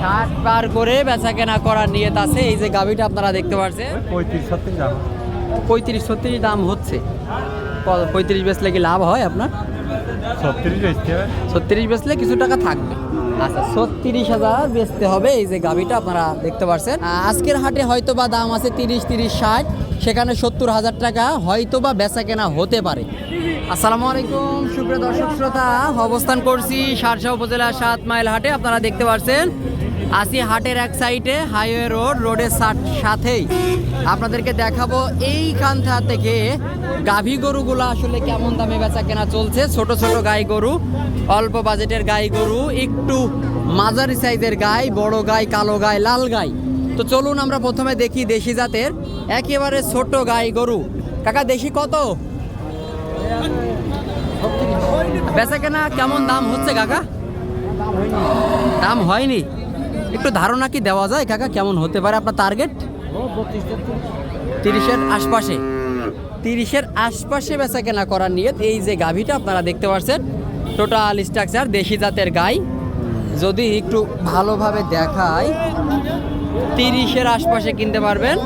ষাট পার করে বেচা কেনা করার নিয়ত আছে। এই যে গাভিটা আপনারা দেখতে পাচ্ছেন পঁয়ত্রিশ ছত্রিশ দাম। পঁয়ত্রিশ ছত্রিশ দাম হচ্ছে। পঁয়ত্রিশ বেচলে কি লাভ হয় আপনার? ছত্রিশ বেচতে হবে। ছত্রিশ বেচলে কিছু টাকা থাকবে। আচ্ছা ছত্রিশ হাজার বেচতে হবে। এই যে গাভিটা আপনারা দেখতে পাচ্ছেন আজকের হাটে হয়তো বা দাম আছে তিরিশ তিরিশ ষাট। সেখানে সত্তর হাজার টাকা হয়তো বা বেচা কেনা হতে পারে। আসসালামু আলাইকুম, সুপ্রিয় দর্শক শ্রোতা, অবস্থান করছি সারসা উপজেলা সাত মাইল হাটে। আপনারা দেখতে পাচ্ছেন আসি হাটের এক সাইডে হাইওয়ে রোড রোডের সাথেই। আপনাদেরকে দেখাবো এইখান থেকে গাভী গরুগুলো আসলে কেমন দামে বেচা কেনা চলছে। ছোট ছোট গাই গরু, অল্প বাজেটের গাই গরু, একটু মাঝারি সাইজের গাই, বড় গাই, কালো গাই, লাল গাই। তো চলুন আমরা প্রথমে দেখি দেশি জাতের একেবারে ছোট গাই গরু। কাকা, দেশি কত? বেচা কেনা কেমন দাম হচ্ছে কাকা? দাম হয়নি। একটু ধারণা কি দেওয়া যায় কাকা, কেমন হতে পারে আপনার টার্গেট তিরিশের আশপাশে। তিরিশের আশপাশে বেচা কেনা করার নিয়ে এই যে গাভীটা আপনারা দেখতে পাচ্ছেন টোটাল স্ট্রাকচার দেশি জাতের গাই। যদি একটু ভালোভাবে দেখায়, তিরিশের আশপাশে কিনতে পারবেন।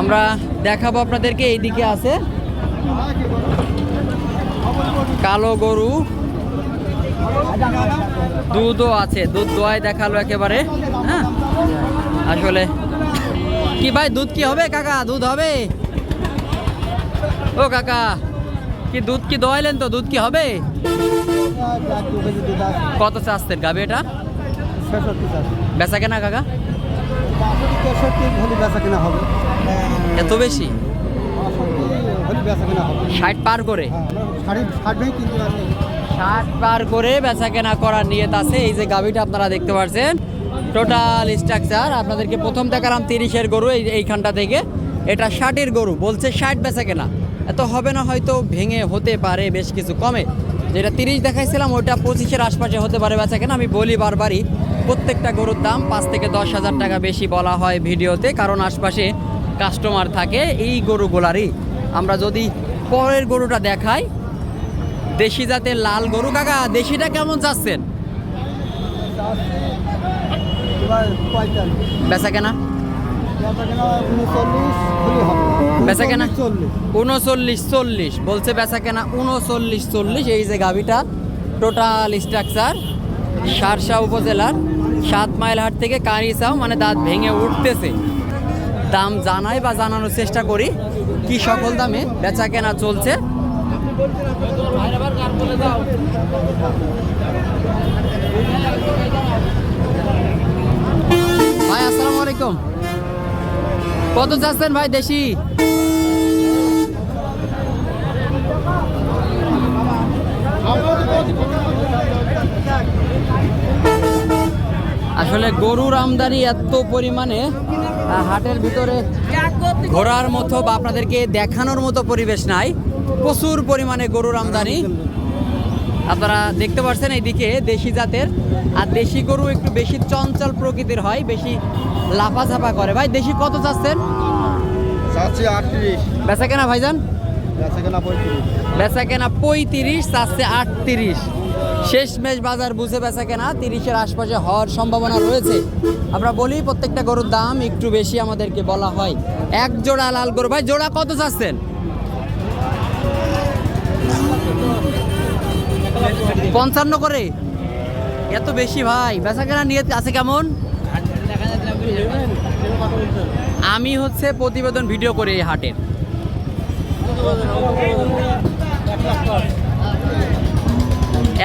আমরা দেখাবো আপনাদেরকে, এইদিকে আছে। কালো গরু। দুধও আছে, দুধ দোয়াই দেখাল একেবারে হ্যাঁ? আসলে কি ভাই, দুধ কি হবে, কাকা? দুধ হবে? ও কাকা কি দুধ কি দোয়াইলেন তো? দুধ কি হবে? কত চাচ্ছেন গাবে এটা? বেচা কেনা কাকা? এত বেশি? ষাট পার করে? ষাট পার করে বেচা কেনা করার নিয়ত আছে। এই যে গাভিটা আপনারা দেখতে পাচ্ছেন টোটাল স্ট্রাকচার আপনাদেরকে প্রথম দেখালাম তিরিশের গরু এই এইখানটা থেকে। এটা ষাটের গরু বলছে ষাট বেচা কেনা। এত হবে না হয়তো ভেঙে হতে পারে বেশ কিছু কমে। যেটা তিরিশ দেখাইছিলাম ওটা পঁচিশের আশপাশে হতে পারে বেচা কেনা। আমি বলি বারবারই প্রত্যেকটা গরুর দাম পাঁচ থেকে দশ হাজার টাকা বেশি বলা হয় ভিডিওতে কারণ আশপাশে কাস্টমার থাকে এই গরুগুলারই। আমরা যদি পরের গরুটা দেখাই দেশি জাতের লাল গরু। কাকা দেশিটা কেমন চাচ্ছেন? এবার বেচা কেনা? বেচা কেনা উনচল্লিশ হলে হবে। বেচা কেনা উনচল্লিশ। চল্লিশ। বলছে বেচা কেনা উনচল্লিশ চল্লিশ। এই যে গাভিটা টোটাল স্ট্রাকচার সারসা উপজেলার সাত মাইল হাট থেকে কারিসাও মানে দাঁত ভেঙে উঠতেছে। দাম জানাই বা জানানোর চেষ্টা করি কি সকল দামে বেচা কেনা চলছে। ভাই আসসালামু আলাইকুম। কত চাচ্ছেন ভাই দেশি? আসলে গরুর আমদানি এত পরিমাণে হাটের ভিতরে ঘোরার মতো বা আপনাদেরকে দেখানোর মতো পরিবেশ নাই। প্রচুর পরিমাণে গরুর আমদানি। আপনারা দেখতে পাচ্ছেন এইদিকে দেশি জাতের। আর দেশি গরু একটু বেশি চঞ্চল প্রকৃতির হয় বেশি লাফাঝাপা করে। ভাই দেশি কত চাচ্ছেন? বেচা কেনা ভাইজান? বেচা কেনা পঁয়ত্রিশ, চাচ্ছে আটত্রিশ। শেষ মেশ বাজার বুঝে বেচা কেনা তিরিশের আশপাশে হওয়ার সম্ভাবনা রয়েছে। আমরা বলি প্রত্যেকটা গরুর দাম একটু বেশি আমাদেরকে বলা হয়। এক জোড়া লাল গরু। ভাই, জোড়া কত চাচ্ছেন? পঞ্চান্ন করে? এত বেশি, ভাই। বেচা কেনা নিয়ে আছে কেমন? আমি হচ্ছে প্রতিবেদন ভিডিও করি এই হাটের।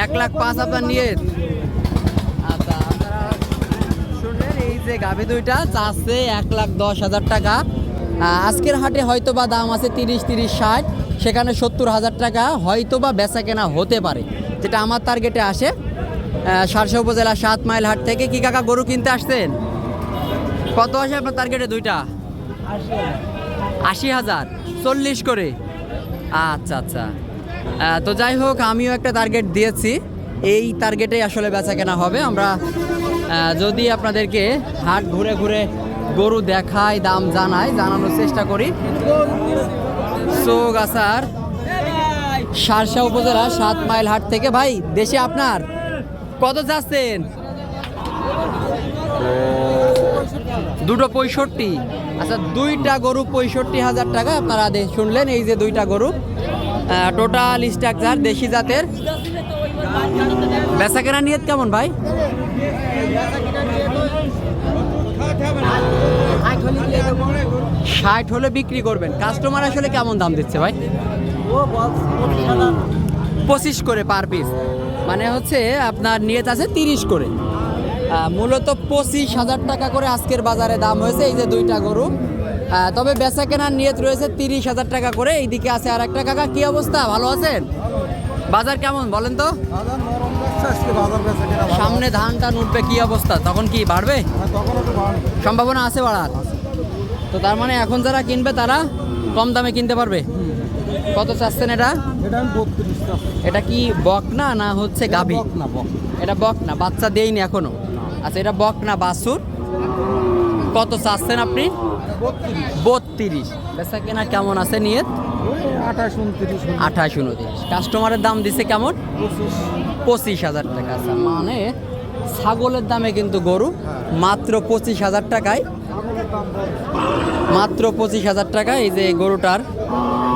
এক লাখ পাঁচ আপনার নিয়ে আচ্ছা আপনারা শুনলেন, এই যে গাভী দুইটা চাচ্ছে এক লাখ দশ হাজার টাকা। আজকের হাটে হয়তো বা দাম আছে তিরিশ তিরিশ, ষাট, সেখানে সত্তর হাজার টাকা হয়তো বা বেচা কেনা হতে পারে, যেটা আমার টার্গেটে আসে। সারসা উপজেলা সাত মাইল হাট থেকে। কি কাকা গরু কিনতে আসছেন? কত আসে আপনার টার্গেটে দুইটা? আশি হাজার। চল্লিশ করে। আচ্ছা আচ্ছা। তো যাই হোক, আমিও একটা টার্গেট দিয়েছি। এই টার্গেটেই আসলে বেচা কেনা হবে। আমরা যদি আপনাদেরকে হাট ঘুরে ঘুরে গরু দেখাই, দাম জানাই, জানানোর চেষ্টা করি। সো গাছার, সারসা উপজেলা সাত মাইল হাট থেকে। ভাই, দেশে আপনার, কত যাচ্ছেন? দুটো পঁয়ষট্টি। আচ্ছা দুইটা গরু পঁয়ষট্টি হাজার টাকা আপনারা শুনলেন, এই যে দুইটা গরু। টোটাল স্ট্রাকচার দেশি জাতের। বেচা কেনা নিয়ত কেমন ভাই? ষাট হলে বিক্রি করবেন। কাস্টমার আসলে কেমন দাম দিচ্ছে ভাই? পঁচিশ করে পার পিস। মানে হচ্ছে আপনার নিয়ত আছে তিরিশ করে। মূলত পঁচিশ হাজার টাকা করে আজকের বাজারে দাম হয়েছে, এই যে দুইটা গরু। তবে বেচা কেনার নিয়ত রয়েছে তিরিশ হাজার টাকা করে। এইদিকে আছে আর একটা কাকা, কি অবস্থা? ভালো আছেন? বাজার কেমন বলেন তো। সামনে ধান টান উঠবে, কি অবস্থা? তখন কি বাড়বে। সম্ভাবনা আছে বাড়ার। তো তার মানে এখন যারা কিনবে, তারা কম দামে কিনতে পারবে? কত চাচ্ছেন এটা? এটা কি বকনা না হচ্ছে গাভী? বক না বক এটা বক না বাচ্চা দেয়নি এখনও? আচ্ছা এটা বক না বাসুর কত চাচ্ছেন আপনি? বত্রিশ। বেচা কেনা কেমন আছে নিয়ে আঠাশ উনত্রিশ কাস্টমারের দাম দিছে কেমন? পঁচিশ। হাজার টাকা আচ্ছা। মানে ছাগলের দামে কিন্তু গরু মাত্র পঁচিশ হাজার টাকায়। মাত্র পঁচিশ হাজার টাকা এই যে গরুটার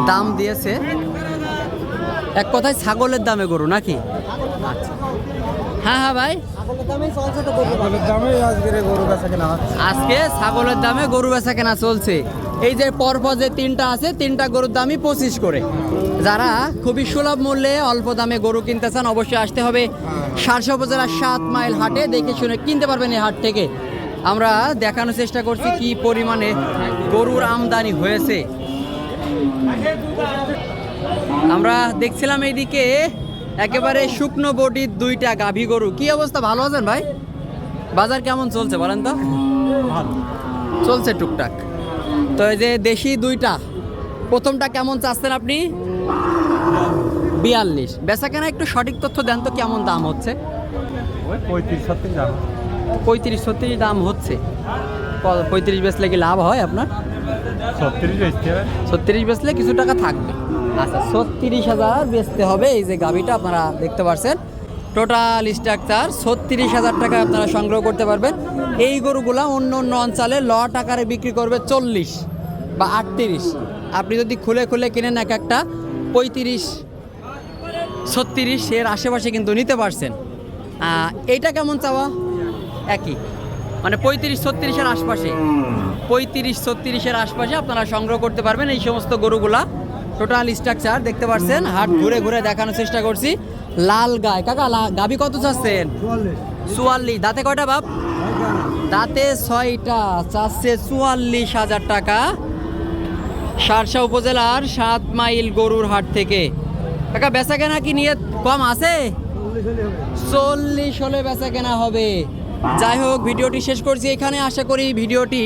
দাম দিয়েছে। এক কথায় ছাগলের দামে গরু নাকি? আচ্ছা হ্যাঁ হ্যাঁ ভাই। আজকে ছাগলের দামে গরু বেচা কেনা চলছে। এই যে পরপর যে তিনটা আছে তিনটা গরুর দামই পঁচিশ করে। যারা খুবই সুলভ মূল্যে অল্প দামে গরু কিনতে চান অবশ্যই আসতে হবে সারসা উপজেলার সাত মাইল হাটে। দেখে শুনে কিনতে পারবেন এই হাট থেকে। আমরা দেখানোর চেষ্টা করছি কি পরিমাণে গরুর আমদানি হয়েছে। আমরা দেখছিলাম এইদিকে একেবারে শুকনো বডির দুইটা গাভী গরু। কি অবস্থা? ভালো আছেন ভাই? বাজার কেমন চলছে বলেন তো? চলছে টুকটাক। তো এই যে দেশি দুইটা প্রথমটা কেমন চাচ্ছেন আপনি? বিয়াল্লিশ। বেচা কেনা একটু সঠিক তথ্য দেন তো কেমন দাম হচ্ছে? পঁয়ত্রিশ ছত্রিশ দাম। হচ্ছে। পঁয়ত্রিশ বেচলে কি লাভ হয় আপনার? ছত্রিশ বেচলে কিছু টাকা থাকবে। আচ্ছা ছত্রিশ হাজার বেচতে হবে। এই যে গাভিটা আপনারা দেখতে পাচ্ছেন টোটাল স্ট্রাকচার ছত্রিশ হাজার টাকা আপনারা সংগ্রহ করতে পারবেন। এই গরুগুলা অন্য অন্য অঞ্চলে লট আকারে বিক্রি করবে চল্লিশ বা আটত্রিশ। আপনি যদি খুলে খুলে কিনেন এক একটা, পঁয়ত্রিশ, ছত্রিশ, এর আশেপাশে কিন্তু নিতে পারছেন। এইটা কেমন চাওয়া? একই। মানে পঁয়ত্রিশ ছত্রিশের আশপাশে। পঁয়ত্রিশ ছত্রিশের আশপাশে আপনারা সংগ্রহ করতে পারবেন এই সমস্ত গরুগুলা। টোটাল স্ট্রাকচার দেখতে পাচ্ছেন হাট ঘুরে ঘুরে দেখানোর চেষ্টা করছি। লাল গায় কাকা গাবি কত চাচ্ছেন? চুয়াল্লিশ। দাঁতে কয়টা বাপ? দাঁতে ছয়টা। চাচ্ছে চুয়াল্লিশ হাজার টাকা। সারসা উপজেলার সাত মাইল গরুর হাট থেকে। কাকা বেচা কেনা কি নিয়ে কম আছে? চল্লিশ হলে বেচা কেনা হবে। যাই হোক, ভিডিওটি শেষ করছি এখানে। আশা করি ভিডিওটি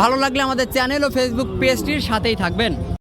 ভালো লাগলে আমাদের চ্যানেল ও ফেসবুক পেজটির সাথেই থাকবেন।